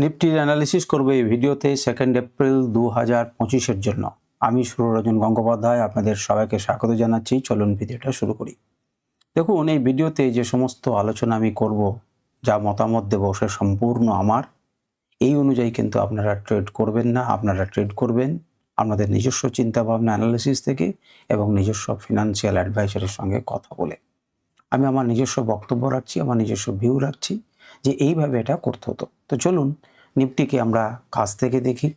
নিফটির analysis করব এই ভিডিওতে সেকেন্ড এপ্রিল দু হাজার পঁচিশের জন্য। আমি সুররঞ্জন গঙ্গোপাধ্যায়, আপনাদের সবাইকে স্বাগত জানাচ্ছি। চলুন ভিডিওটা শুরু করি। দেখুন, এই ভিডিওতে যে সমস্ত আলোচনা আমি করব, যা মতামত দেবো, সে সম্পূর্ণ আমার। এই অনুযায়ী কিন্তু আপনারা ট্রেড করবেন না, আপনারা ট্রেড করবেন আপনাদের নিজস্ব চিন্তাভাবনা অ্যানালিসিস থেকে এবং নিজস্ব ফিনান্সিয়াল অ্যাডভাইসারের সঙ্গে কথা বলে। আমি আমার নিজস্ব বক্তব্য রাখছি, আমার নিজস্ব ভিউ রাখছি। যে এইভাবে এটা করতে হতো। তো চলুন নিফটিকে আমরা কাছ থেকে দেখি।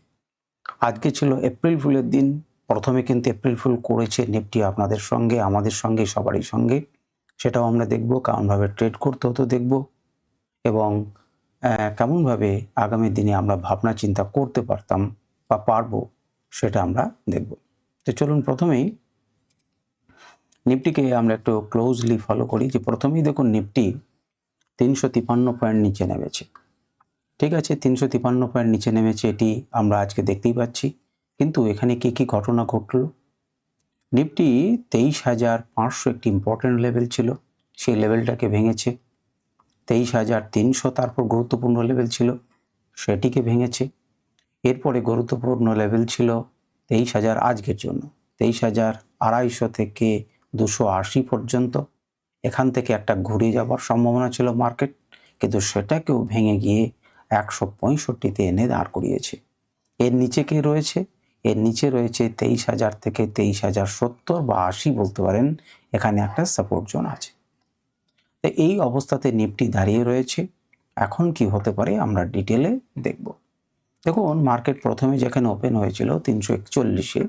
আজকে ছিল এপ্রিল ফুলের দিন। প্রথমে কিন্তু এপ্রিল ফুল করেছে নিফটি আপনাদের সঙ্গে, আমাদের সঙ্গে, সবারই সঙ্গে। সেটাও আমরা দেখব, কেমনভাবে ট্রেড করতে হতো দেখব। এবং কেমনভাবে আগামী দিনে আমরা ভাবনা চিন্তা করতে পারতাম বা পারব, সেটা আমরা দেখব। তো চলুন প্রথমেই নিফটিকে আমরা একটু ক্লোজলি ফলো করি যে প্রথমেই দেখুন নিফটি তিনশো তিপান্ন পয়েন্ট নিচে নেমেছে। ঠিক আছে, তিনশো তিপান্ন পয়েন্ট নিচে নেমেছে এটি আমরা আজকে দেখতেই পাচ্ছি। কিন্তু এখানে কি কি ঘটনা ঘটলো? নিফটি তেইশ হাজার পাঁচশো একটি ইম্পর্ট্যান্ট লেভেল ছিল, সেই লেভেলটাকে ভেঙেছে। তেইশ হাজার তিনশো তারপর গুরুত্বপূর্ণ লেভেল ছিল, সেটিকে ভেঙেছে। এরপরে গুরুত্বপূর্ণ লেভেল ছিল তেইশ হাজার আজকের জন্য, তেইশ হাজার আড়াইশো থেকে দুশো আশি পর্যন্ত। এখান থেকে একটা ঘুরে যাবার সম্ভাবনা ছিল মার্কেট কিন্তু সেটাকেও ভেঙে গিয়ে একশো পঁয়ষট্টিতে এনে দাঁড় করিয়েছে। এর নিচে কে রয়েছে? এর নিচে রয়েছে তেইশ হাজার থেকে তেইশ হাজার সত্তর বা আশি বলতে পারেন, এখানে একটা সাপোর্ট জোন আছে। তো এই অবস্থাতে নিফটি দাঁড়িয়ে রয়েছে। এখন কি হতে পারে আমরা ডিটেলে দেখব। দেখুন মার্কেট প্রথমে যেখানে ওপেন হয়েছিল তিনশো একচল্লিশে।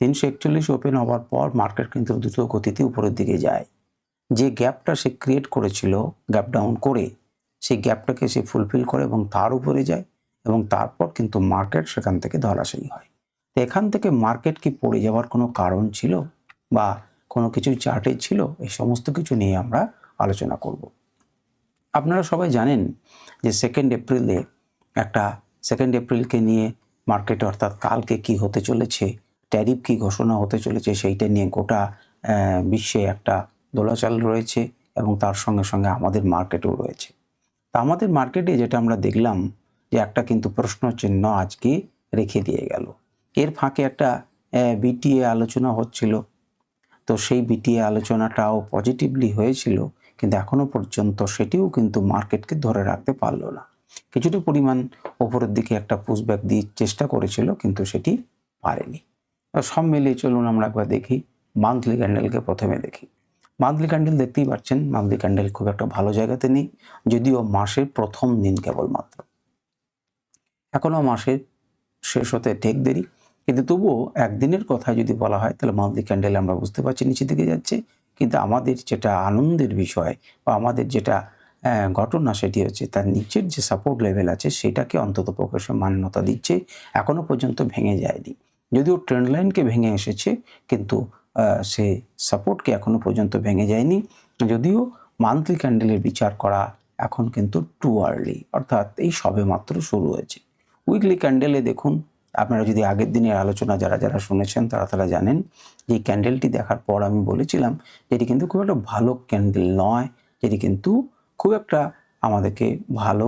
তিনশো একচল্লিশ ওপেন হওয়ার পর মার্কেট কিন্তু দ্রুত গতিতে উপরের দিকে যায়। যে গ্যাপটা সে ক্রিয়েট করেছিল গ্যাপ ডাউন করে, সেই গ্যাপটাকে সে ফুলফিল করে এবং তার উপরে যায় এবং তারপর কিন্তু মার্কেট সেখান থেকে ধরাশায়ী হয়। তো এখান থেকে মার্কেট কি পড়ে যাওয়ার কোনো কারণ ছিল বা কোনো কিছু চার্টে ছিল? এই সমস্ত কিছু নিয়ে আমরা আলোচনা করব। আপনারা সবাই জানেন যে সেকেন্ড এপ্রিলে একটা সেকেন্ড এপ্রিলকে নিয়ে মার্কেটে অর্থাৎ কালকে কি হতে চলেছে ট্যারিফ কি ঘোষণা হতে চলেছে, সেইটা নিয়ে গোটা বিশ্বে একটা দোলাচল রয়েছে এবং তার সঙ্গে সঙ্গে আমাদের মার্কেটও রয়েছে। তা আমাদের মার্কেটে যেটা আমরা দেখলাম যে একটা কিন্তু প্রশ্ন চিহ্ন আজকে রেখে দিয়ে গেল। এর ফাঁকে একটা বিটিএ আলোচনা হচ্ছিল। তো সেই বিটিএ আলোচনাটাও পজিটিভলি হয়েছিল, কিন্তু এখনও পর্যন্ত সেটিও কিন্তু মার্কেটকে ধরে রাখতে পারল না। কিছুটা পরিমাণ ওপরের দিকে একটা পুশব্যাক দিয়ে চেষ্টা করেছিল, কিন্তু সেটি পারেনি। সব মিলিয়ে চলুন আমরা একবার দেখি মান্থলি ক্যান্ডেলকে প্রথমে দেখি। মান্থলি ক্যান্ডেল দেখতেই পাচ্ছেন মান্থলি ক্যান্ডেল খুব একটা ভালো জায়গাতে নেই, যদিও মাসের প্রথম দিন কেবলমাত্র। এখনও মাসের শেষ হতে ঠেক দেরি, কিন্তু তবুও একদিনের কথা যদি বলা হয়, তাহলে মান্থলি ক্যান্ডেল আমরা বুঝতে পারছি নিচে দিকে যাচ্ছে, কিন্তু আমাদের যেটা আনন্দের বিষয় বা আমাদের যেটা ঘটনা সেটি হচ্ছে তার নিচের যে সাপোর্ট লেভেল আছে, সেটাকে অন্তত প্রকাশে মান্যতা দিচ্ছে এখনও পর্যন্ত ভেঙে যায়নি। যদিও ট্রেন্ড লাইনকে ভেঙে এসেছে, কিন্তু সে সাপোর্টকে এখনও পর্যন্ত ভেঙে যায়নি। যদিও মান্থলি ক্যান্ডেলের বিচার করা এখন কিন্তু টু আর্লি অর্থাৎ এই সবে মাত্র শুরু হয়েছে। উইকলি ক্যান্ডেলে দেখুন, আপনারা যদি আগের দিনের আলোচনা যারা যারা শুনেছেন, তারা তারা জানেন যে ক্যান্ডেলটি দেখার পর আমি বলেছিলাম যে এটি কিন্তু খুব একটা ভালো ক্যান্ডেল নয় যেটি কিন্তু খুব একটা আমাদেরকে ভালো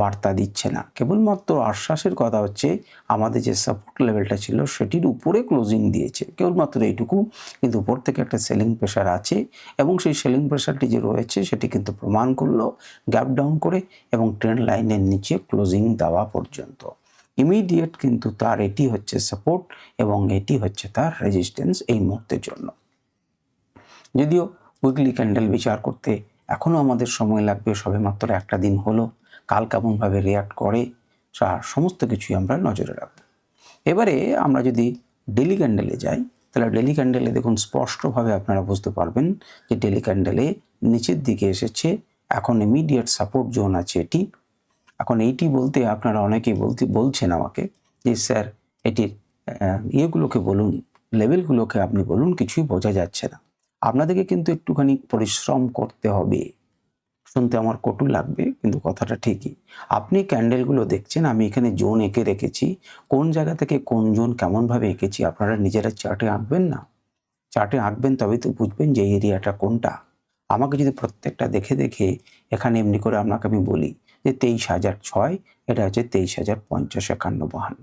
বার্তা দিচ্ছে না। কেবলমাত্র আশ্বাসের কথা হচ্ছে, আমাদের যে সাপোর্ট লেভেলটা ছিল সেটির উপরে ক্লোজিং দিয়েছে। কেবলমাত্র এইটুকু, কিন্তু উপর থেকে একটা সেলিং প্রেশার আছে এবং সেই সেলিং প্রেশারটি যে রয়েছে সেটি কিন্তু প্রমাণ করল গ্যাপ ডাউন করে এবং ট্রেন লাইনের নিচে ক্লোজিং দেওয়া পর্যন্ত। ইমিডিয়েট কিন্তু তার এটি হচ্ছে সাপোর্ট এবং এটি হচ্ছে তার রেজিস্ট্যান্স এই মুহূর্তের জন্য। যদিও উইকলি ক্যান্ডেল বিচার করতে এখনও আমাদের সময় লাগবে, সবেমাত্র একটা দিন হলো। কাল কেমনভাবে রিয়াক্ট করে সমস্ত কিছুই আমরা নজরে রাখব। এবারে আমরা যদি ডেলি ক্যান্ডেলে যাই, তাহলে ডেলি ক্যান্ডেলে দেখুন, স্পষ্টভাবে আপনারা বুঝতে পারবেন যে ডেলি ক্যান্ডেলে নিচের দিকে এসেছে, এখন ইমিডিয়েট সাপোর্ট জোন আছে এটি। এখন এইটি বলতে আপনারা অনেকেই বলতে, বলছেন আমাকে যে, স্যার, এটির ইয়েগুলোকে বলুন, লেভেলগুলোকে আপনি বলুন, কিছুই বোঝা যাচ্ছে না। আপনাদেরকে কিন্তু একটুখানি পরিশ্রম করতে হবে। শুনতে আমার কটু লাগবে, কিন্তু কথাটা ঠিকই। আপনি ক্যান্ডেলগুলো দেখছেন, আমি এখানে জোন এঁকে রেখেছি। কোন জায়গা থেকে কোন জোন কেমনভাবে এঁকেছি, আপনারা নিজেরা চার্টে আঁকবেন না? চার্টে আঁকবেন তবেই তো বুঝবেন যে এরিয়াটা কোনটা। আমাকে যদি প্রত্যেকটা দেখে দেখে এখানে এমনি করে আপনাকে আমি বলি যে তেইশ হাজার ছয়, এটা হচ্ছে তেইশ হাজার পঞ্চাশ একান্ন বাহান্ন।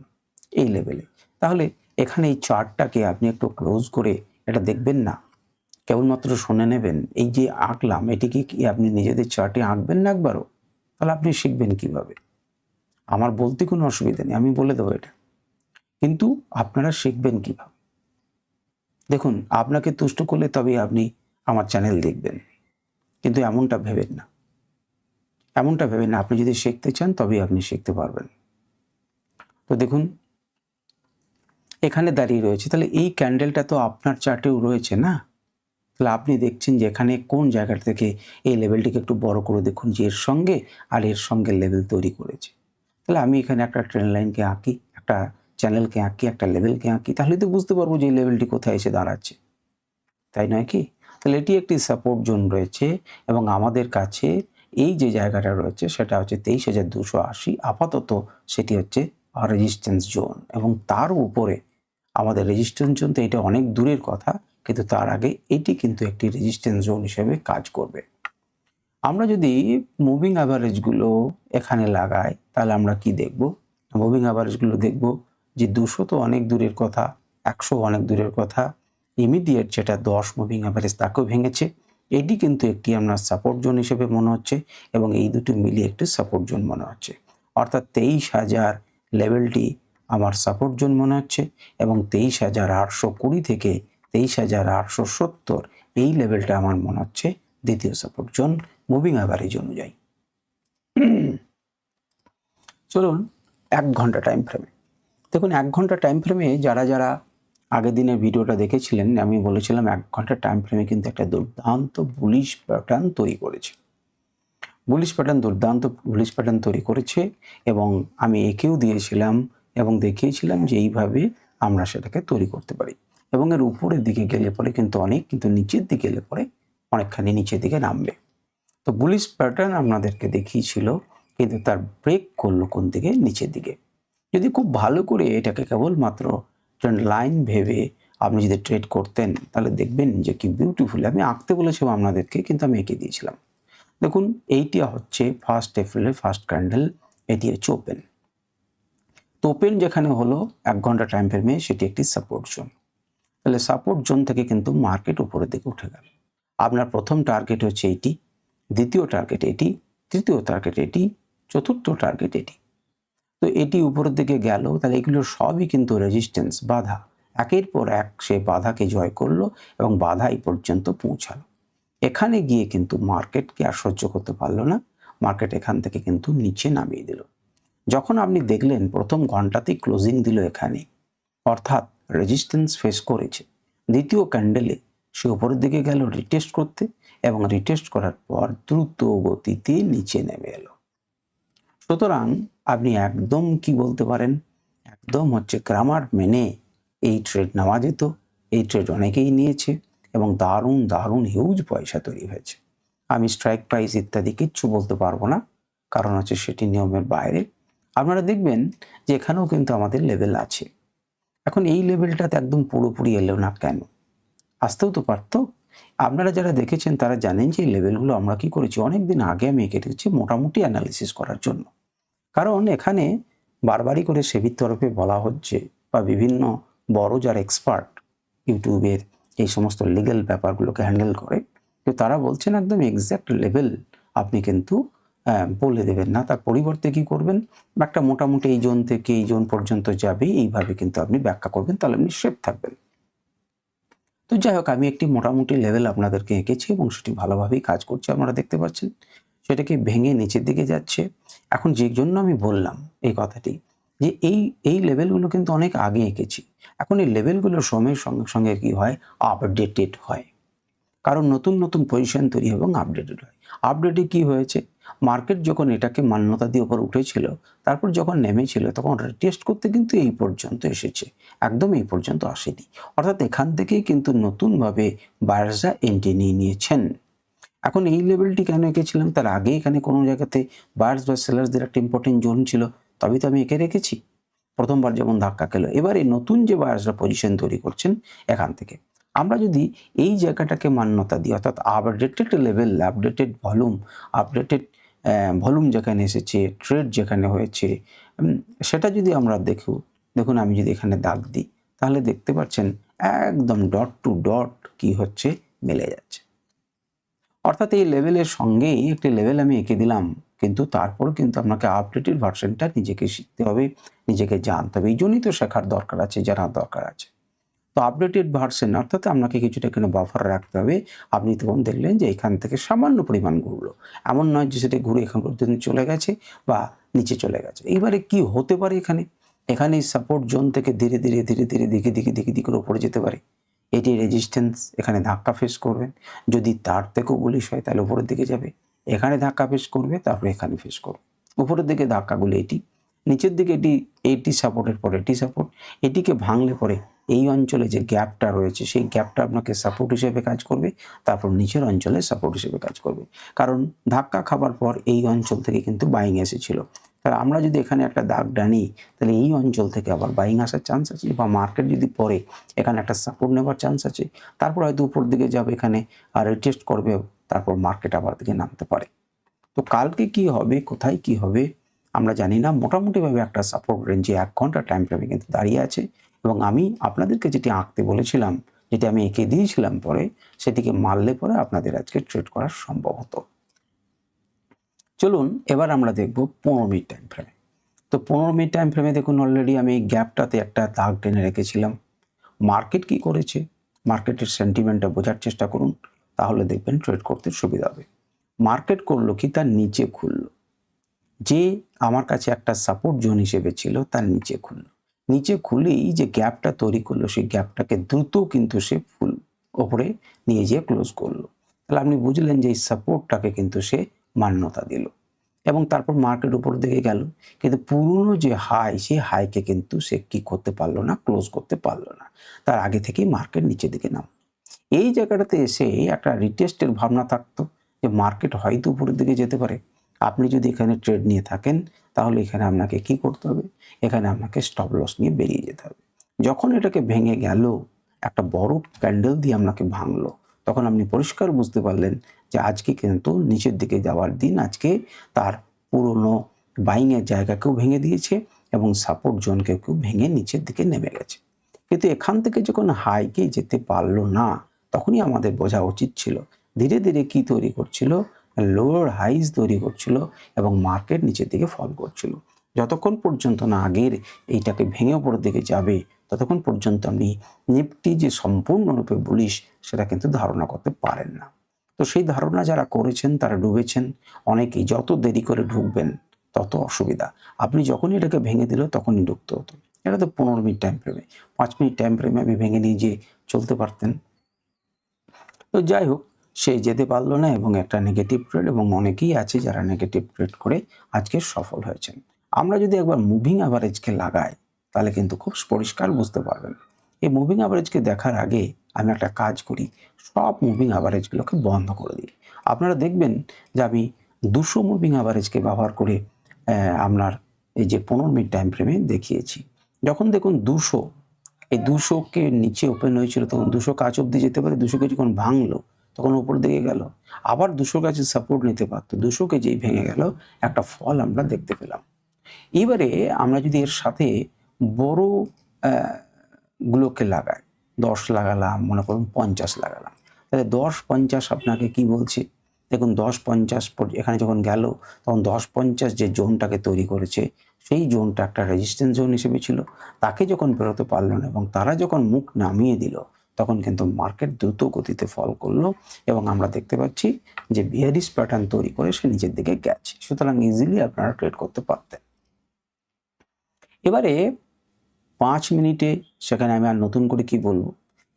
এই লেভেলে তাহলে এখানে এই চার্টটাকে আপনি একটু ক্লোজ করে এটা দেখবেন না। কেবলমাত্র শুনে নেবেন, এই যে আঁকলাম এটিকে কি আপনি নিজেদের চার্টে আঁকবেন না একবারও? তাহলে আপনি শিখবেন কীভাবে? আমার বলতে কোনো অসুবিধা নেই, আমি বলে দেবো এটা। কিন্তু আপনারা শিখবেন কীভাবে? দেখুন, আপনাকে তুষ্ট করলে তবেই আপনি আমার চ্যানেল দেখবেন। কিন্তু এমনটা ভেবেন না। এমনটা ভেবেন না, আপনি যদি শিখতে চান তবেই আপনি শিখতে পারবেন। তো দেখুন, এখানে দাঁড়িয়ে রয়েছে। তাহলে এই ক্যান্ডেলটা তো আপনার চার্টেও রয়েছে না? তাহলে আপনি দেখছেন যে এখানে কোন জায়গা থেকে এই লেভেলটিকে একটু বড় করে দেখুন যে এর সঙ্গে আর এর সঙ্গে লেভেল তৈরি করেছে। তাহলে আমি এখানে একটা ট্রেন লাইনকে আঁকি, একটা চ্যানেলকে আঁকি, একটা লেভেলকে আঁকি, তাহলে তো বুঝতে পারব যে এই লেভেলটি কোথায় এসে দাঁড়াচ্ছে। তাই নয় কি? তাহলে এটি একটি সাপোর্ট জোন রয়েছে এবং আমাদের কাছে এই যে জায়গাটা রয়েছে সেটা হচ্ছে তেইশ হাজার দুশো আশি, আপাতত সেটি হচ্ছে রেজিস্ট্যান্স জোন এবং তার উপরে আমাদের রেজিস্ট্যান্স জোন তো এটা অনেক দূরের কথা কিন্তু তার আগে এটি কিন্তু একটি রেজিস্ট্যান্স জোন হিসেবে কাজ করবে। আমরা যদি মুভিং অ্যাভারেজগুলো এখানে লাগাই, তাহলে আমরা কি দেখব? মুভিং অ্যাভারেজগুলো দেখব যে দুশো তো অনেক দূরের কথা, একশো অনেক দূরের কথা ইমিডিয়েট যেটা দশ মুভিং অ্যাভারেজ তাকেও ভেঙেছে। এটি কিন্তু একটি আপনার সাপোর্ট জোন হিসেবে মনে হচ্ছে এবং এই দুটো মিলিয়ে একটি সাপোর্ট জোন মনে হচ্ছে। অর্থাৎ তেইশ হাজার লেভেলটি আমার সাপোর্ট জোন মনে হচ্ছে এবং তেইশ হাজার আটশো কুড়ি থেকে তেইশ হাজার আটশো সত্তর। এই লেভেলটা আমার মনে হচ্ছে দ্বিতীয় সাপোর্ট জোন মুভিং অ্যাভারেজ অনুযায়ী। চলুন এক ঘণ্টা টাইম ফ্রেমে দেখুন, এক ঘণ্টা টাইম ফ্রেমে যারা যারা আগের দিনের ভিডিওটা দেখেছিলেন, আমি বলেছিলাম এক ঘণ্টা টাইম ফ্রেমে কিন্তু একটা দুর্দান্ত বুলিশ প্যাটার্ন তৈরি করেছে। বুলিশ প্যাটার্ন দুর্দান্ত বুলিশ প্যাটার্ন তৈরি করেছে এবং আমি একেও দিয়েছিলাম এবং দেখিয়েছিলাম যে এইভাবে আমরা সেটাকে তৈরি করতে পারি। এবং এর উপরের দিকে গেলে পরে কিন্তু অনেক, কিন্তু নিচের দিকে গেলে পরে অনেকখানি নিচের দিকে নামবে। তো বুলিশ প্যাটার্ন আপনাদেরকে দেখিয়েছিল কিন্তু তার ব্রেক করল কোন দিকে? নিচের দিকে। যদি খুব ভালো করে এটাকে কেবলমাত্র ট্রেন্ড লাইন ভেবে আপনি যদি ট্রেড করতেন, তাহলে দেখবেন যে কি বিউটিফুল আমি আঁকতে বলেছিলাম আপনাদেরকে, কিন্তু আমি এঁকে দিয়েছিলাম। দেখুন, এইটি হচ্ছে ফার্স্ট এপ্রিলের ফার্স্ট ক্যান্ডেল এটি হচ্ছে ওপেন তো ওপেন যেখানে হলো, এক ঘণ্টা টাইম ফ্রেমে সেটি একটি সাপোর্ট জোন তাহলে সাপোর্ট জোন থেকে কিন্তু মার্কেট উপরের দিকে উঠে গেল। আপনার প্রথম টার্গেট হচ্ছে এটি, দ্বিতীয় টার্গেট এটি, তৃতীয় টার্গেট এটি, চতুর্থ টার্গেট এটি। তো এটি উপরের দিকে গেল, তাহলে এগুলো সবই কিন্তু রেজিস্ট্যান্স বাধা। একের পর এক সে বাধাকে জয় করল এবং বাধা এই পর্যন্ত পৌঁছালো। এখানে গিয়ে কিন্তু মার্কেটকে আর সহ্য করতে পারল না। মার্কেট এখান থেকে কিন্তু নিচে নামিয়ে দিল। যখন আপনি দেখলেন প্রথম ঘন্টাতেই ক্লোজিং দিল এখানে, অর্থাৎ রেজিস্ট্যান্স ফেস করেছে। দ্বিতীয় ক্যান্ডেলে সে উপরের দিকে গেল রিটেস্ট করতে এবং রিটেস্ট করার পর দ্রুত গতিতে নিচে নেমে এলো। সুতরাং আপনি একদম কি বলতে পারেন? একদম হচ্ছে গ্রামার মেনে এই ট্রেড নেওয়া যেত। এই ট্রেড অনেকেই নিয়েছে এবং দারুণ দারুণ হিউজ পয়সা তৈরি হয়েছে। আমি স্ট্রাইক প্রাইস ইত্যাদি কিচ্ছু বলতে পারব না। কারণ হচ্ছে সেটি নিয়মের বাইরে। আপনারা দেখবেন যে এখানেও কিন্তু আমাদের লেভেল আছে। এখন এই লেভেলটাতে একদম পুরোপুরি এলো না কেন? আসতেও তো পারতো। আপনারা যারা দেখেছেন, তারা জানেন যে এই লেভেলগুলো আমরা কি করেছি? অনেক দিন আগে আমি এঁকে রেখেছি মোটামুটি অ্যানালিসিস করার জন্য। কারণ এখানে বারবারই করে সেবির তরফে বলা হচ্ছে বা বিভিন্ন বড় যারা এক্সপার্ট ইউটিউবের এই সমস্ত লিগ্যাল ব্যাপারগুলোকে হ্যান্ডেল করে, তো তারা বলছেন একদম এক্স্যাক্ট লেভেল আপনি কিন্তু বলে দেবেন না। তার পরিবর্তে কি করবেন? একটা মোটামুটি এই জোন থেকে এই জোন পর্যন্ত যাবে, এইভাবে কিন্তু আপনি ব্যাখ্যা করবেন, তাহলে আপনি সেফ থাকবেন। তো যাই হোক, আমি একটি মোটামুটি লেভেল আপনাদেরকে এঁকেছি এবং সেটি ভালোভাবেই কাজ করছে, আপনারা দেখতে পাচ্ছেন। সেটাকে ভেঙে নিচের দিকে যাচ্ছে। এখন যে জন্য আমি বললাম এই কথাটি, যে এই এই লেভেলগুলো কিন্তু অনেক আগে এঁকেছি। এখন এই লেভেলগুলো সময়ের সঙ্গে সঙ্গে কি হয়? আপডেটেড হয়। কারণ নতুন নতুন পজিশন তৈরি হয় এবং আপডেটেড হয়। আপডেটে কি হয়েছে? মার্কেট যখন এটাকে মান্যতা দিয়ে উপর উঠেছিল, তারপর যখন নেমেছিল, তখন টেস্ট করতে কিন্তু এই পর্যন্ত এসেছে। একদম এই পর্যন্ত আসেনি। অর্থাৎ এখান থেকেই কিন্তু নতুনভাবে বায়ার্সরা এন্ট্রি নিয়ে নিয়েছেন। এখন এই লেভেলটি কেন এঁকেছিলাম? তার আগে এখানে কোনো জায়গাতে বায়ার্স বা সেলার্সদের একটা ইম্পর্টেন্ট জোন ছিল, তবেই তো আমি এঁকে রেখেছি। প্রথমবার যেমন ধাক্কা খেলো। এবারে নতুন যে বায়ার্সরা পজিশন তৈরি করছেন এখান থেকে। আমরা যদি এই জায়গাটাকে মান্যতা দিই, অর্থাৎ updated level updated volume updated volume যেখানে এসেছে ট্রেড যেখানে হয়েছে সেটা যদি আমরা দেখু, দেখুন আমি যদি এখানে দাগ দিই, তাহলে দেখতে পাচ্ছেন একদম ডট টু ডট কি হচ্ছে, মিলে যাচ্ছে। অর্থাৎ এই লেভেলের সঙ্গেই একটি লেভেল আমি এঁকে দিলাম, কিন্তু তারপর কিন্তু আপনাকে আপডেটেড ভার্সনটা নিজেকে শিখতে হবে, নিজেকে জানতে হবে। এই জন্যই তো শেখার দরকার আছে, জানার দরকার আছে। তো আপডেটেড ভার্সেন অর্থাৎ আপনাকে কিছুটা এখানে বাফার রাখতে হবে। আপনি তখন দেখলেন যে এখান থেকে সামান্য পরিমাণ ঘুরলো। এমন নয় যে সেটা ঘুরে এখান পর্যন্ত চলে গেছে বা নিচে চলে গেছে। এবারে কি হতে পারে এখানে? এখানে সাপোর্ট জোন থেকে ধীরে ধীরে ধীরে ধীরে দিকে দিকে দিকে দিকে করে উপরে যেতে পারে। এটি রেজিস্ট্যান্স এখানে ধাক্কা ফেস করবেন যদি তার থেকেও বলিশ হয়, তাহলে উপরের দিকে যাবে। এখানে ধাক্কা ফেস করবে, তারপরে এখানে ফেস করবে। উপরের দিকে ধাক্কাগুলো এটি। নিচের দিকে এটি এটি সাপোর্টের পরে এটি সাপোর্ট এটিকে ভাঙলে পরে এই অঞ্চলে যে গ্যাপটা রয়েছে, সেই গ্যাপটা আপনাকে সাপোর্ট হিসেবে কাজ করবে, তারপর নিচের অঞ্চলে সাপোর্ট হিসেবে কাজ করবে। কারণ ধাক্কা খাবার পর এই অঞ্চল থেকে কিন্তু বাইং এসেছিল। তাহলে আমরা যদি এখানে একটা দাগ ডানি তাহলে এই অঞ্চল থেকে আবার বাইং আসার চান্স আছে বা মার্কেট যদি পরে এখানে একটা সাপোর্ট নেবার চান্স আছে। তারপর হয়তো উপর দিকে যাবে এখানে আর রিটেস্ট করবে, তারপর মার্কেট আবার দিকে নামতে পারে। তো কালকে কি হবে, কোথায় কি হবে, আমরা জানি না। মোটামুটিভাবে একটা সাপোর্ট রেঞ্জে এক ঘণ্টা টাইম ফ্রেমে কিন্তু দাঁড়িয়ে আছে। এবং আমি আপনাদেরকে যেটি আঁকতে বলেছিলাম, যেটি আমি এঁকে দিয়েছিলাম পরে, সেটিকে মারলে পরে আপনাদের আজকে ট্রেড করা সম্ভব হতো। চলুন এবার আমরা দেখব পনেরো মিনিট টাইম ফ্রেমে তো পনেরো মিনিট টাইম ফ্রেমে দেখুন অলরেডি আমি গ্যাপটাতে একটা দাগ টেনে রেখেছিলাম। মার্কেট কি করেছে? মার্কেটের সেন্টিমেন্টটা বোঝার চেষ্টা করুন, তাহলে দেখবেন ট্রেড করতে সুবিধা হবে। মার্কেট করল কি? তার নিচে খুললো। যে আমার কাছে একটা সাপোর্ট জোন হিসেবে ছিল, তার নিচে খুললো। নিচে খুলেই যে গ্যাপটা তৈরি করল, সেই গ্যাপটাকে দ্রুত কিন্তু সে ফুল ওপরে নিয়ে যেয়ে ক্লোজ করল। তাহলে আপনি বুঝলেন যে এই সাপোর্টটাকে কিন্তু সে মান্যতা দিল এবং তারপর মার্কেট উপর দিকে গেল। কিন্তু পুরনো যে হাই, সেই হাইকে কিন্তু সে কি করতে পারল না, ক্লোজ করতে পারল না। তার আগে থেকেই মার্কেট নিচের দিকে নাম এই জায়গাটাতে এসে একটা রিটেস্টের ভাবনা থাকতো যে মার্কেট হয়তো উপরের দিকে যেতে পারে। আপনি যদি এখানে ট্রেড নিয়ে থাকেন তাহলে এখানে আপনাকে কি করতে হবে? এখানে আপনাকে স্টপ লস নিয়ে বেরিয়ে যেতে হবে। যখন এটাকে ভেঙে গেল, একটা বড় ক্যান্ডেল দিয়ে আপনাকে ভাঙলো, তখন আপনি পরিষ্কার বুঝতে পারলেন যে আজকে কিন্তু নিচের দিকে যাওয়ার দিন। আজকে তার পুরনো বাইংয়ের জায়গাকেও ভেঙে দিয়েছে এবং সাপোর্ট জোনকেও কেউ ভেঙে নিচের দিকে নেমে গেছে। কিন্তু এখান থেকে যখন হাইকে যেতে পারল না, তখনই আমাদের বোঝা উচিত ছিল, ধীরে ধীরে কি তৈরি করছিল? লোয়ার হাইজ তৈরি করছিল এবং মার্কেট নিচের দিকে ফল করছিল। যতক্ষণ পর্যন্ত না আগের এইটাকে ভেঙে উপরের দিকে যাবে, ততক্ষণ পর্যন্ত আপনি নিফটি যে সম্পূর্ণরূপে বুলিশ সেটা কিন্তু ধারণা করতে পারেন না। তো সেই ধারণা যারা করেছেন, তারা ডুবেছেন। অনেকেই যত দেরি করে ঢুকবেন, তত অসুবিধা। আপনি যখনই এটাকে ভেঙে দিল তখনই ঢুকতে হতো। এটা তো পনেরো মিনিট টাইম ফ্রেমে পাঁচ মিনিট টাইম ফ্রেমে আপনি ভেঙে নিয়ে যে চলতে পারতেন। তো যাই হোক সে যেতে পারল না এবং একটা নেগেটিভ ট্রেড এবং অনেকেই আছে যারা নেগেটিভ ট্রেড করে আজকে সফল হয়েছেন। আমরা যদি একবার মুভিং অ্যাভারেজকে লাগাই, তাহলে কিন্তু খুব পরিষ্কার বুঝতে পারবেন। এই মুভিং অ্যাভারেজকে দেখার আগে আমি একটা কাজ করি, সব মুভিং অ্যাভারেজগুলোকে বন্ধ করে দিই। আপনারা দেখবেন যে আমি দুশো মুভিং অ্যাভারেজকে ব্যবহার করে আপনার এই যে পনেরো মিনিট টাইম ফ্রেমে দেখিয়েছি। যখন দেখুন দুশো, এই দুশোকে নিচে ওপেন হয়েছিল, তখন দুশো কাজ অব্দি যেতে পারে, দুশোকে যখন ভাঙলো তখন উপর দিকে গেল। আবার দুশো কাছে সাপোর্ট নিতে পারতো। দুশোকে যেই ভেঙে গেল। একটা ফল আমরা দেখতে পেলাম। এবারে আমরা যদি এর সাথে বড় গুলোকে লাগাই, দশ লাগালাম, মনে করুন পঞ্চাশ লাগালাম। তাহলে দশ পঞ্চাশ আপনাকে কি বলছে? দেখুন, দশ পঞ্চাশ এখানে যখন গেল, তখন দশ পঞ্চাশ যে জোনটাকে তৈরি করেছে, সেই জোনটা একটা রেজিস্ট্যান্স জোন হিসেবে ছিল। তাকে যখন বেরোতে পারল না এবং তারা যখন মুখ নামিয়ে দিল তখন কিন্তু মার্কেট দ্রুত গতিতে ফল করল এবং আমরা দেখতে পাচ্ছি যে বিয়ারিস প্যাটার্ন তৈরি করে সে নিচের দিকে গেছে। সুতরাং ইজিলি আপনারা ট্রেড করতে পারতেন। এবারে পাঁচ মিনিটে সেখানে আমি আর নতুন করে কি বলব?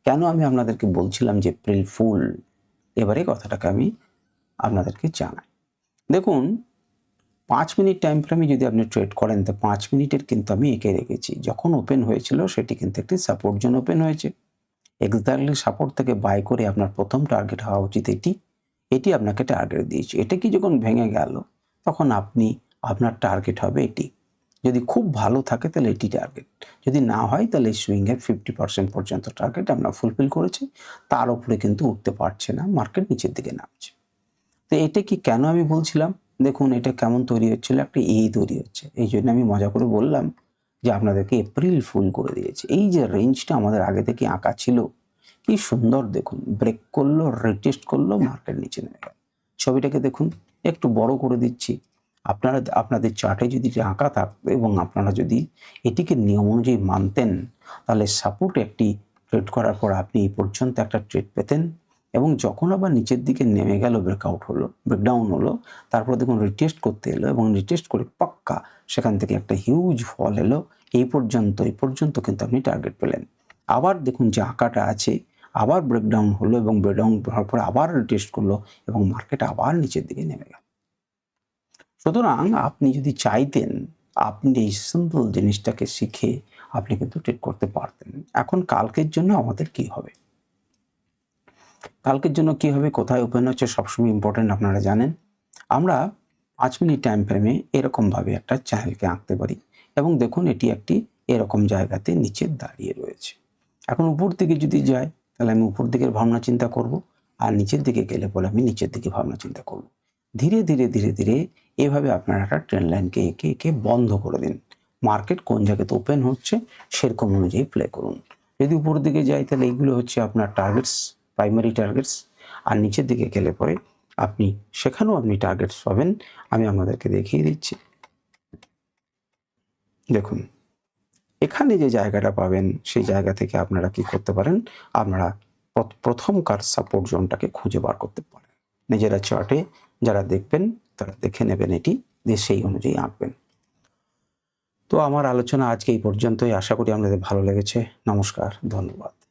কেন আমি আপনাদেরকে বলছিলাম যে এপ্রিল ফুল এবারে কথাটাকে আমি আপনাদেরকে জানাই। দেখুন, পাঁচ মিনিট টাইম ফ্রেমে যদি আপনি ট্রেড করেন, তো পাঁচ মিনিটের কিন্তু আমি এঁকে রেখেছি। যখন ওপেন হয়েছিল, সেটি কিন্তু একটি সাপোর্ট জোন ওপেন হয়েছে। এক্স্যাক্টলি সাপোর্ট থেকে বাই করে আপনার প্রথম টার্গেট হওয়া উচিত এটি। এটি আপনাকে টার্গেট দিয়েছে। এটা কি যখন ভেঙে গেল, তখন আপনি আপনার টার্গেট হবে এটি। যদি খুব ভালো থাকে তাহলে এটি টার্গেট যদি না হয় তাহলে সুইংয়ের ফিফটি পার্সেন্ট পর্যন্ত টার্গেট আমরা ফুলফিল করেছি। তার উপরে কিন্তু উঠতে পারছে না মার্কেট নিচের দিকে নামছে। তো এটা কি কেন আমি বলছিলাম? দেখুন, এটা কেমন তৈরি হচ্ছিল? একটা এই তৈরি হচ্ছে। এই জন্য আমি মজা করে বললাম যে আপনাদেরকে এপ্রিল ফুল করে দিয়েছে। এই যে রেঞ্জটা আমাদের আগে থেকে আঁকা ছিল, কি সুন্দর দেখুন। ব্রেক করল রিটেস্ট করল মার্কেট নিচে নেমে গেল। ছবিটাকে দেখুন, একটু বড় করে দিচ্ছি। আপনারা, আপনাদের চার্টে যদি এটা আঁকা থাকতো এবং আপনারা যদি এটিকে নিয়ম অনুযায়ী মানতেন, তাহলে সাপোর্ট একটি ট্রেড করার পর আপনি এই পর্যন্ত একটা ট্রেড পেতেন। এবং যখন আবার নিচের দিকে নেমে গেল ব্রেকআউট হলো ব্রেকডাউন হলো, তারপর দেখুন রিটেস্ট করতে এলো এবং রিটেস্ট করে পাক্কা সেখান থেকে একটা হিউজ ফল এলো। এই পর্যন্ত এই পর্যন্ত কিন্তু আপনি টার্গেট পেলেন। আবার দেখুন যে আঁকাটা আছে, আবার ব্রেকডাউন হলো এবং ব্রেকডাউন হওয়ার পর আবার রিটেস্ট করল এবং মার্কেট আবার নিচের দিকে নেমে গেল। সুতরাং আপনি যদি চাইতেন, আপনি এই সিম্পল জিনিসটাকে শিখে আপনি কিন্তু ট্রেড করতে পারতেন। এখন কালকের জন্য আমাদের কি হবে? কালকের জন্য কি হবে, কোথায় ওপেন হচ্ছে, সবসময় ইম্পর্টেন্ট আপনারা জানেন। আমরা পাঁচ মিনিট টাইম ফ্রেমে এরকমভাবে একটা চ্যানেলকে আঁকতে পারি এবং দেখুন এটি একটি এরকম জায়গাতে নিচে দাঁড়িয়ে রয়েছে। এখন উপর দিকে যদি যায় তাহলে আমি উপর দিকের ভাবনা চিন্তা করব আর নিচের দিকে গেলে পরে আমি নিচের দিকে ভাবনা চিন্তা করব। ধীরে ধীরে ধীরে ধীরে এভাবে আপনারা একটা ট্রেন লাইনকে এঁকে এঁকে বন্ধ করে দিন। মার্কেট কোন জায়গাতে ওপেন হচ্ছে, সেরকম অনুযায়ী প্লে করুন। যদি উপর দিকে যাই, তাহলে এইগুলো হচ্ছে আপনার টার্গেটস প্রাইমারি টার্গেটস আর নিচের দিকে গেলে পরে আপনি সেখানেও আপনি টার্গেটস পাবেন। আমি আপনাদেরকে দেখিয়ে দিচ্ছি। দেখুন, এখানে যে জায়গাটা পাবেন, সেই জায়গা থেকে আপনারা কি করতে পারেন? আপনারা প্র- প্রথমকার সাপোর্ট জোনটাকে খুঁজে বার করতে পারেন। নিজেরা চার্টে যারা দেখবেন, তারা দেখে নেবেন এটি, দিয়ে সেই অনুযায়ী আঁকবেন। তো আমার আলোচনা আজকে এই পর্যন্তই। আশা করি আপনাদের ভালো লেগেছে। নমস্কার, ধন্যবাদ।